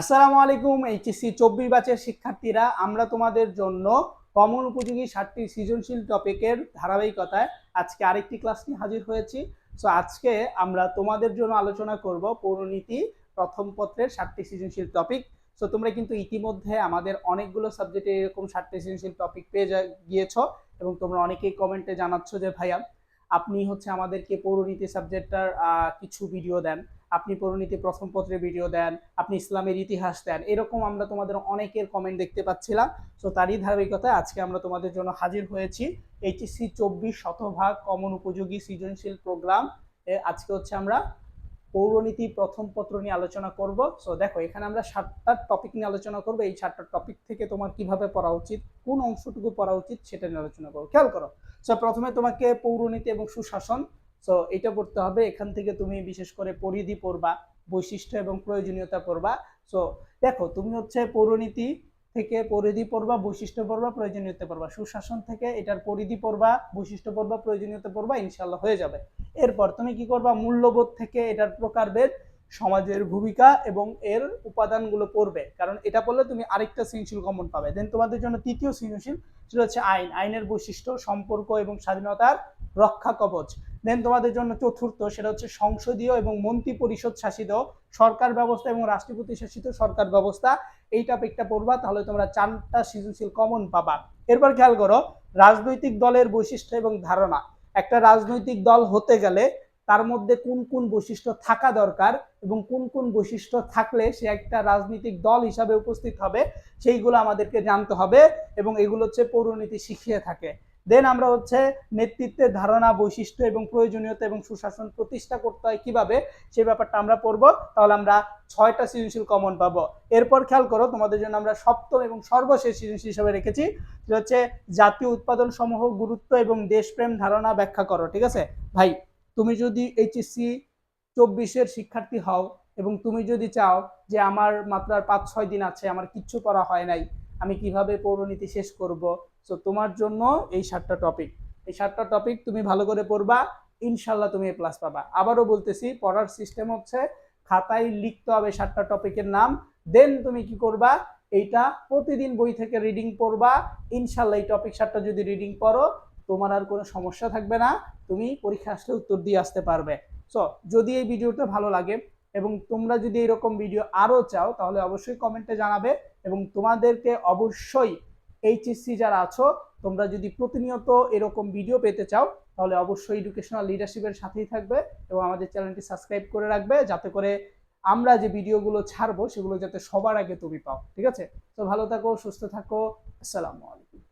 আসসালামু আলাইকুম, এইচএসসি চব্বিশ ব্যাচের শিক্ষার্থীরা। আমরা তোমাদের জন্য কমন উপযোগী ষাটটি সৃজনশীল টপিকের ধারাবাহিকতায় আজকে আরেকটি ক্লাস নিয়ে হাজির হয়েছি। সো আজকে আমরা তোমাদের জন্য আলোচনা করব পৌরনীতি প্রথম পত্রের ষাটটি সৃজনশীল টপিক। সো তোমরা কিন্তু ইতিমধ্যে আমাদের অনেকগুলো সাবজেক্টে এরকম ষাটটি সৃজনশীল টপিক পেয়ে গিয়েছো এবং তোমরা অনেকেই কমেন্টে জানাচ্ছ যে, ভাইয়া, আপনি হচ্ছে আমাদেরকে পৌরনীতি সাবজেক্টটার কিছু ভিডিও দেন। আপনি পরিণীতি প্রথম পত্রে ভিডিও দেন, আপনি ইসলামের ইতিহাস দেন, এরকম আমরা তোমাদের অনেকের কমেন্ট দেখতে পাচ্ছিলাম। সো তারই ধারাবাহিকতায় আজকে আমরা তোমাদের জন্য হাজির হয়েছি এইচএসসি চব্বিশ শতভাগ কমন উপযোগী সৃজনশীল প্রোগ্রাম আজকে হচ্ছে আমরা পৌরনীতি প্রথম পত্র নিয়ে আলোচনা করব। সো দেখো, এখানে আমরা সাতটা টপিক নিয়ে আলোচনা করব। এই সাতটা টপিক থেকে তোমার কীভাবে পড়া উচিত, কোন অংশটুকু পড়া উচিত সেটা নিয়ে আলোচনা করব। খেয়াল করো। সো প্রথমে তোমাকে পৌরনীতি এবং সুশাসন সো এটা পড়তে হবে। এখান থেকে তুমি বিশেষ করে পরিধি পড়বা, বৈশিষ্ট্য এবং প্রয়োজনীয়তা পড়বা। সো দেখো, তুমি হচ্ছে পৌরনীতি থেকে পরিধি পড়বা, বৈশিষ্ট্য পড়বা, প্রয়োজনীয়তা পড়বা। সুশাসন থেকে এটার পরিধি পড়বা, বৈশিষ্ট্য পড়বা, প্রয়োজনীয়তা পড়বা ইনশাল্লাহ হয়ে যাবে। এরপর তুমি কি করবা? মূল্যবোধ থেকে এটার প্রকারভেদ সমাজের ভূমিকা এবং এর উপাদানগুলো পড়বে। কারণ এটা পড়লে তুমি আরেকটা সৃজনশীল কমন পাবে। দেন তোমাদের জন্য তৃতীয় সৃজনশীল সেটা হচ্ছে আইন। আইনের বৈশিষ্ট্য, সম্পর্ক এবং স্বাধীনতার রক্ষা কবচ। দেন তোমাদের জন্য চতুর্থ, সেটা হচ্ছে সংসদীয় এবং মন্ত্রী পরিষদ শাসিত সরকার ব্যবস্থা এবং রাষ্ট্রপতি শাসিত সরকার ব্যবস্থা। এই টপিকটা পড়বা, তাহলে তোমরা চারটা সৃজনশীল কমন পাবা। এরপর খেয়াল করো, রাজনৈতিক দলের বৈশিষ্ট্য এবং ধারণা। একটা রাজনৈতিক দল হতে গেলে তার মধ্যে কোন কোন বৈশিষ্ট্য থাকা দরকার এবং কোন কোন বৈশিষ্ট্য থাকলে সে একটা রাজনৈতিক দল হিসাবে উপস্থিত হবে, সেইগুলো আমাদেরকে জানতে হবে এবং এগুলো হচ্ছে পৌরনীতি শিখিয়ে থাকে। দেন আমরা হচ্ছে নেতৃত্বের ধারণা, বৈশিষ্ট্য এবং প্রয়োজনীয়তা এবং সুশাসন প্রতিষ্ঠা করতে হয় কীভাবে? সেই ব্যাপারটা আমরা পড়ব। তাহলে আমরা ছয়টা সৃজনশীল কমন পাবো। এরপর খেয়াল করো, তোমাদের জন্য আমরা সপ্তম এবং সর্বশেষ সৃজনশীল হিসাবে রেখেছি। সেটা হচ্ছে জাতীয় উৎপাদন সমূহ গুরুত্ব এবং দেশপ্রেম ধারণা ব্যাখ্যা করো, ঠিক আছে? ভাই, তুমি যদি এইচএসসি চব্বিশের শিক্ষার্থী হও এবং তুমি যদি চাও যে আমার মাত্র আর পাঁচ ছয় দিন আছে, আমার কিচ্ছু করা হয় নাই আমি কীভাবে পৌরনীতি শেষ করব? সো তোমার জন্য এই সাতটা টপিক এই সাতটা টপিক তুমি ভালো করে পড়বা ইনশাল্লাহ তুমি এ প্লাস পাবা। আবারও বলতেছি, পড়ার সিস্টেম হচ্ছে, খাতায় লিখতে হবে সাতটা টপিকের নাম দেন তুমি কি করবা, এইটা প্রতিদিন বই থেকে রিডিং পড়বা ইনশাল্লাহ এই টপিক সাতটা যদি রিডিং পড়ো, তোমার আর কোনো সমস্যা থাকবে না, তুমি পরীক্ষা আসলে উত্তর দিয়ে আসতে পারবে। সো যদি এই ভিডিওটা ভালো লাগে এবং তোমরা যদি এরকম ভিডিও আরও চাও, তাহলে অবশ্যই কমেন্টে জানাবে এবং তোমাদেরকে অবশ্যই এইচএসসি যারা আছো, তোমরা যদি প্রতিনিয়ত এরকম ভিডিও পেতে চাও, তাহলে অবশ্যই এডুকেশনাল লিডারশিপের সাথেই থাকবে এবং আমাদের চ্যানেলটি সাবস্ক্রাইব করে রাখবে, যাতে করে আমরা যে ভিডিওগুলো ছাড়বো, সেগুলো যাতে সবার আগে তুমি পাও, ঠিক আছে? তো ভালো থাকো, সুস্থ থাকো, আসসালামু আলাইকুম।